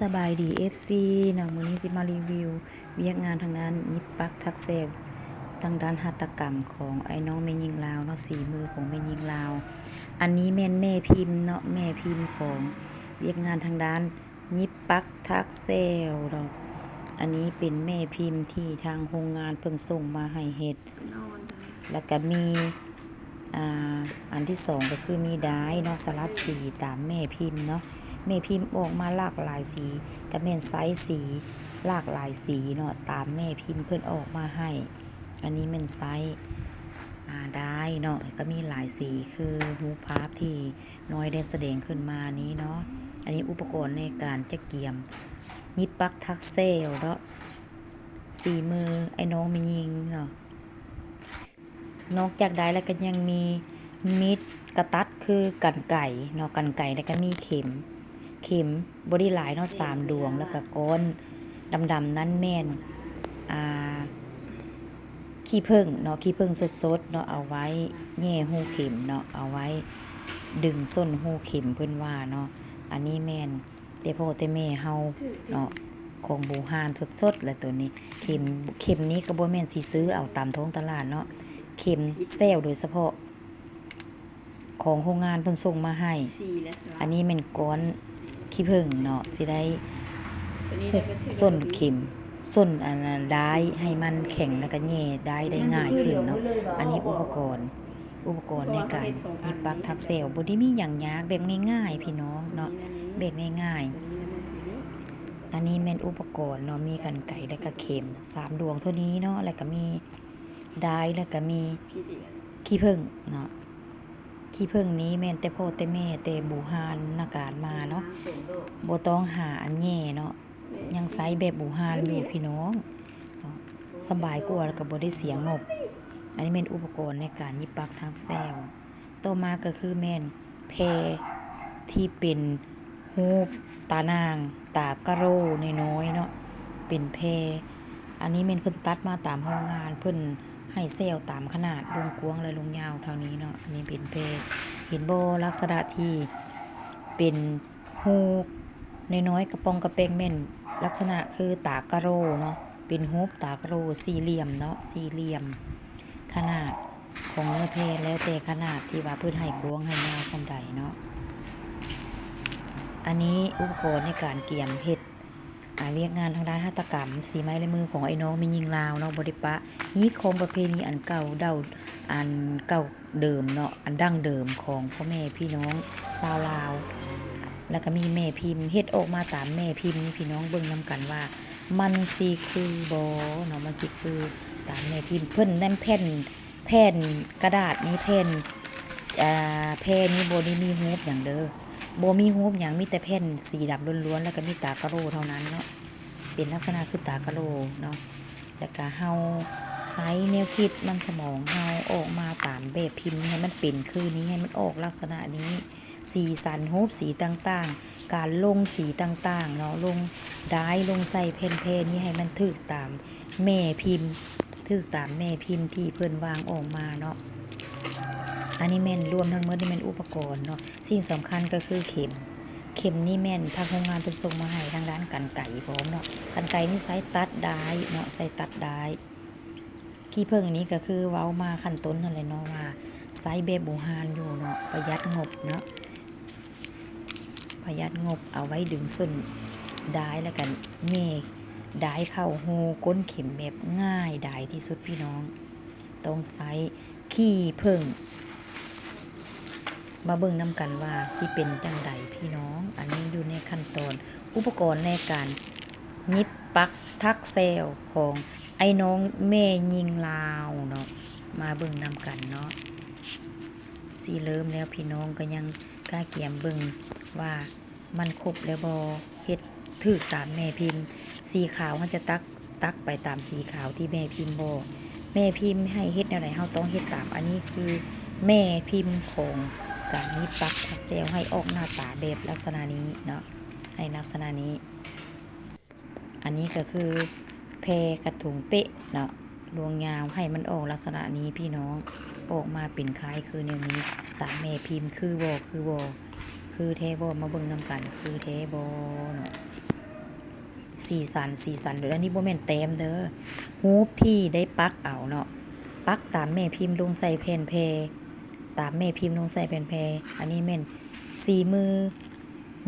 สบายดี FC เนาะมือนี้สิมารีวิว เวียกงานทางด้านยิบปักทักเซลทางด้านหัตถกรรมของไอ้น้องแม่ยิงลาวเนาะสีมือของแม่ยิงลาว อันนี้แม่นแม่พิมพ์เนาะแม่พิมพ์ของเวียกงานทางด้านยิบปักทักเซลเนาะอันนี้เป็นแม่พิมพ์ที่ทางโรงงานเพิ่นส่งมาให้เฮ็ดแล้วก็มีอ่าอันที่สองก็คือมีได้ายเนาะสลับสีตามแม่พิมพ์เนาะ แม่พิมพ์ออกมาหลากหลายสีก็แม่นไซส์สีหลากหลายสีเนาะตามแม่พิมพ์เพิ่นออกมาให้ อันนี้แม่นไซส์ได้เนาะก็มีหลายสีคือฮูปภาพที่น้อยได้แสดงขึ้นมานี้เนาะอันนี้อุปกรณ์ในการจะเกียม ยิบปักทักเซลเนาะสีมือไอ้น้องมียิงเนาะนอกจากได้แล้วก็ยังมีมีดกระตัดคือกันไก่เนาะกันไก่แล้วก็มีเข็ม เข็มบริหลายเนาะสามดวงแล้วก็ก้อนดำๆนั้นแม่นอ่าขี้ผึ้งเนาะขี้ผึ้งสดๆเนาะเอาไว้แง่หูเข็มเนาะเอาไว้ดึงส้นหูเข็มเพิ่นว่าเนาะอันนี้แม่นแต่พ่อแต่แม่เฮาเนาะของบูฮานสดๆเลยตัวนี้เข็มเข็มนี้ก็บ่แม่นสิซื้อเอาตามท้องตลาดเนาะเข็มเซลล์โดยเฉพาะ ของโรงงานเพิ่นส่งมาให้สี่และสามอันนี้เป็นก้อน ขี้ผึ้งเนาะสิได้ตัวนี้หุได้บเป็นส้นเข็มส้นอันนั้นได้ให้มันแข็งแล้วก็แย่ได้ได้ง่ายขึ้นเนาะอันนี้อุปกรณ์อุปกรณ์ในการยิบปลักทักเซลล์บ่ได้มีหยังยากแบบง่ายๆ พี่น้องเนาะแบบง่ายๆ อันนี้แม่นอุปกรณ์เนาะมีกันไก่แล้วก็เข็มสามดวงเท่านี้เนาะแล้วก็มีได้แล้วก็มีพี่เดียขี้ผึ้งเนาะ ขี้ผึ้งนี้แม่นแต่พ่อแต่แม่แต่บูฮานนาการมาเนาะบ่ต้องหาอันแย่เนาะยังไซแบบบูฮานอยู่พี่น้องสบายกว่าแล้วก็บ่ได้เสียงบอันนี้เป็นอุปกรณ์ในการยิบปักทักแซลต่อมาก็คือแม่นแพที่เป็นรูปตานาง ตากะโรน้อยๆเนาะเป็นแพอันนี้แม่นเพิ่นตัดมาตามโรงงานเพิ่น ให้เซลล์ตามขนาดลงกวางและลงยาวเท่านี้เนาะอันนี้เป็นเพศเห็นโบลักษณะที่เป็นฮูกน้อยๆกระปองกระเปงเม่นลักษณะคือตากระโรเนาะเป็นฮูปตากระโรสี่เหลี่ยมเนาะสี่เหลี่ยม ขนาดของเนื้อเพศแล้วแต่ขนาดที่ว่าพื่อนให้กวางให้ยาวสันใดเนาะอันนี้อุปกรณ์ในการเกี่ยมเห็ด เรียกงานทางด้านหัตถกรรม สีไม้ลายมือของไอ้น้องมียิงลาวเนาะบริปะฮีตของประเพณีอันเก่าเดาอันเก่าเดิมเนาะอันดั้งเดิมของพ่อแม่พี่น้องชาวลาว แล้วก็มีแม่พิมพ์เฮ็ดออกมาตามแม่พิมพ์นี่พี่น้องเบิ่งนํกันว่า มันสิคือบอเนาะมันสิคือตามแม่พิมพ์เพิ่นแนมแผ่นแผ่นกระดาษนี้แผ่นอ่าแผ่นนี้บ่ได้มีฮูปหยังเด้อ บมีฮูบหยังมีแต่แผ่นสีดำล้วนๆแล้วก็มีตากระโหลเท่านั้นเนาะเป็นลักษณะคือตากระโหลเนาะแล้วก็เฮาไซส์แนวคิดมันสมองเฮาออกมาตามแบบพิมพ์ให้มันเป็นคือนี้ให้มันออกลักษณะนี้ สีสันฮูบสีต่างๆ การลงสีต่างๆเนาะลงได้ลงใส่แผ่นเพนี้ให้มันถึกตามแม่พิมพ์ถึกตามแม่พิมพ์ที่เพิ่อนวางออกมาเนาะ อันนี้แม่นรวมทั้งหมดนี่แม่นอุปกรณ์เนาะสิ่งสำคัญก็คือเข็ม เข็มนี่แม่นทางโรงงานเป็นส่งมาให้ทางร้านกันไก่พร้อมเนาะกันไก่นี่ไซส์ตัดได้เนาะไซส์ตัดได้ขี้เพิ่งอันนี้ก็คือเว้ามาขั้นต้นนั่นเลยเนาะว่าไซส์แบบบูฮานอยู่เนาะประหยัดงบเนาะประหยัดงบเอาไว้ดึงส้นได้แล้วกันเง่ได้เข้าหูก้นเข็มแบบง่ายได้ที่สุดพี่น้องต้องไซส์ขี้เพิ่ง มาเบิ่งนำกันว่าสิเป็นจังใดพี่น้อง อันนี้อยู่ในขั้นตอน อุปกรณ์ในการนิบปักทักเซลของไอ้น้องแม่ยิงลาวเนาะมาเบิ่งนำกันเนาะสีเริ่มแล้วพี่น้องก็ยังกล้าเกียมเบิ่งว่ามันครบแล้วบอเฮ็ดถือตามแม่พิมพ์ สีขาวมันจะตักตักไปตามสีขาวที่แม่พิมพ์บอแม่พิมพ์ให้เฮ็ดแนวไหนเฮาต้องเฮ็ดตามอันนี้คือ แม่พิมพ์ของ การนิบปลักทักเซลให้ออกหน้าตาแบบลักษณะนี้เนาะให้ลักษณะนี้ อันนี้ก็คือแพรกระถุงเป๊ะเนาะลวงยาวให้มันออกลักษณะนี้พี่น้องออกมาเป็นคล้ายคือแนวนี้ตามแม่พิมพ์คือบอคือบอคือเทบอมาเบิ่งนำกันคือเทบอเนาะสีสันสีสันเด้ออันนี้บ่แม่นแต้มเด้อฮูปที่ได้ปักเอาเนาะปักตามแม่พิมพ์ลงใส่แผ่นแพ ตามแม่พิมพ์ลงใส่แผ่นแพรอันนี้แม่นสีมือ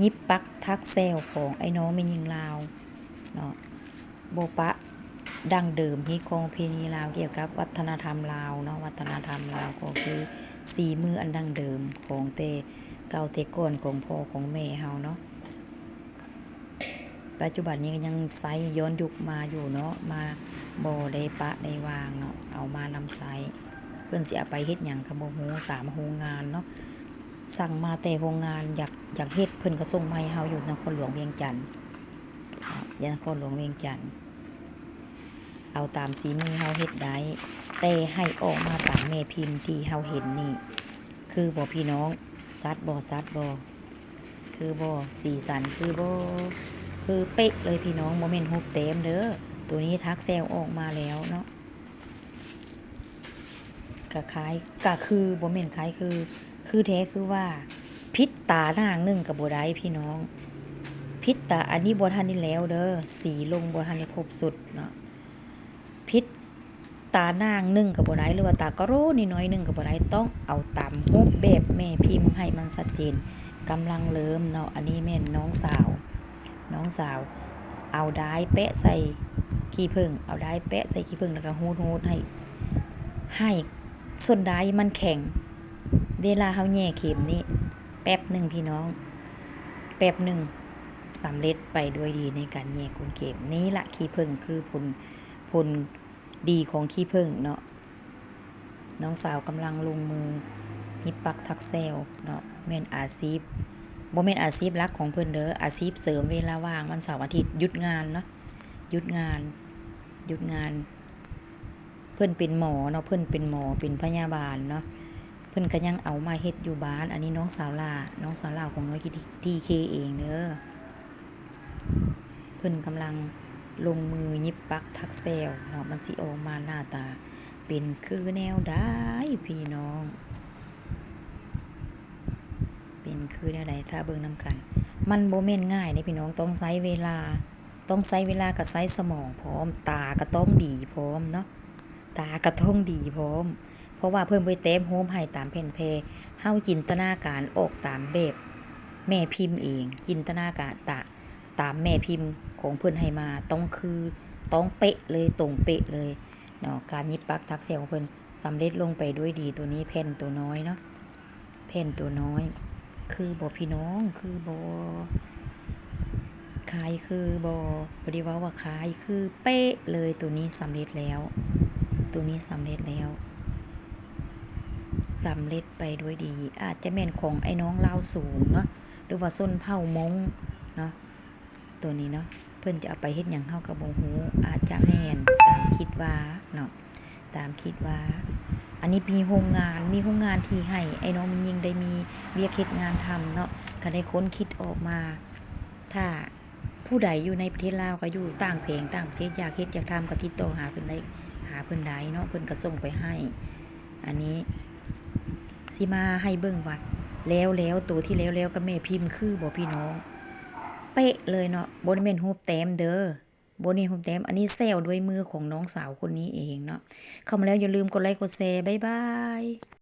ยิบปักทักแซวของไอ้น้องแม่ยิงลาวเนาะโบปะดั้งเดิมฮิตของเพณีลาวเกี่ยวกับวัฒนธรรมลาวเนาะวัฒนธรรมลาวก็คือสีมืออันดั้งเดิมของเตเก่าเตก่อนของพ่อของแม่เฮาเนาะปัจจุบันนี้ยังไซย้อนยุคมาอยู่เนาะมาโบได้ปะได้วางเนาะเอามานำไซ เพิ่นสิเอาไปเฮ็ดหยังก็บ่ฮู้ตามโรงงานเนาะสั่งมาแต่โรงงานอยากอยากเฮ็ดเพิ่นก็ส่งมาให้เฮาอยู่นครหลวงเวียงจันทน์เนาะอยู่นครหลวงเวียงจันทน์เอาตามสีมือเฮาเฮ็ดได้แต่ให้ออกมาตามแม่พิมพ์ที่เฮาเห็นนี่ คือบ่พี่น้องซัดบ่ซัดบ่คือบ่สีสันคือบ่คือเป๊ะเลยพี่น้องโมเมนต์ฮุบเต็มเด้อตัวนี้ทักแซลออกมาแล้วเนาะ ก็คล้ายก็คือโมเมนคล้ายคือ คือแท้คือว่าพิษตานางหนึ่งกับโบได้พี่น้อง พิษตาอันนี้บัทันนี่แล้วเด้อสีลงบัทันนี่ครบสุดเนาะพิษตานางหนึ่งกับโบได้หรือว่าตากระโรนี่น้อยหนึ่งกับโบได้ต้องเอาตามฮุบแบบแม่พิมพ์ให้มันชัดเจนกำลังเริ่มเนาะอันนี้แม่นน้องสาว น้องสาว เอาได้ายแปะใส่ขี้ผึ้งเอาได้ายแปะใส่ขี้ผึ้งแล้วก็ฮูดฮูดให้ให้ ส่วนได้ายมันแข็ง เวลาเฮาแย่เข็มนี่แป๊บหนึ่งพี่น้อง แป๊บหนึ่งสำเร็จไปด้วยดีในการแย่กุนเข็มนี้ละขี้ผึ้งคือผลผลดีของขี้ผึ้งเนาะน้องสาวกำลังลงมือยิบปักทักแซลเนาะแม่นอาซีพบ่แม่นอาชีพหลักของเพิ่อนเด้ออาชีพเสริมเวลาว่างวันเสาร์อาทิตย์หยุดงานเนาะหยุดงานหยุดงาน เพิ่อนเป็นหมอเนาะเพิ่อนเป็นหมอเป็นพยาบาลเนาะเพิ่อนก็ยังเอามาเฮ็ดอยู่บ้าน อันนี้น้องสาวลาน้องสาวลาของน้อยทีเคเองเด้อเพิ่อนกำลังลงมือยิบปักทักแซลเนาะมันสิออกมาหน้าตา เป็นคือแนวได้พี่น้อง เป็นคือได้ไรถ้าเบิ่งนำกัน มันโบเมนง่ายในพี่น้องต้องใช้เวลา ต้องใช้เวลากับใช้สมองพร้อมตาก็ต้องดีพร้อมเนาะ ตาก็ต้องดีพร้อม เพราะว่าเพิ่นไปเต็มโฮมให้ตามแผ่นเพเฮาจินตนาการออกตามแบบ แม่พิมพ์เอง จินตนาการตาตามแม่พิมพ์ของเพิ่นให้มาต้องคือต้องเป๊ะเลยตรงเป๊ะเลยเนาะการยิบปักทักเซลของเพิ่นสำเร็จลงไปด้วยดีตัวนี้แผ่นตัวน้อยเนาะแผ่นตัวน้อย คือบอพี่น้องคือบอขายคือบอบริวาว่าขายคือเป๊ะเลยตัวนี้สำเร็จแล้ว ตัวนี้สำเร็จแล้วสำเร็จไปด้วยดี อาจจะแม่นของไอ้น้องเล่าสูงเนาะหรือว่าส้นเผามงเนาะตัวนี้เนาะเพิ่อนจะเอาไปเฮ็ดหยังเข้ากับบ่ฮู้อาจจะแม่นตามคิดว่าเนาะตามคิดว่า อันนี้มีโรงงานมีโรงงานที่ให้ ไอ้น้องมันยิงได้มีเวียกเฮ็ดงานทำเนาะก็ได้ค้นคิดออกมา ถ้าผู้ใดอยู่ในประเทศลาวก็อยู่ต่างเพลงต่างประเทศอยากเฮ็ดอยากทำก็ติดต่อหาเพิ่นได้ เพิ่นได้เนาะเพิ่นก็ส่งไปให้ อันนี้สิมาให้เบิ่งว่าแล้วแล้วตัวที่แล้วแล้วก็แม่พิมพ์คือบ่พี่น้องเป๊ะเลยเนาะบ่ได้แม่นรูปแต้มเด้อบนนี่รูปแต้มอันนี้แซวด้วยมือของน้องสาวคนนี้เองเนาะเข้ามาแล้วอย่าลืมกดไลค์กดแชร์บ๊ายบาย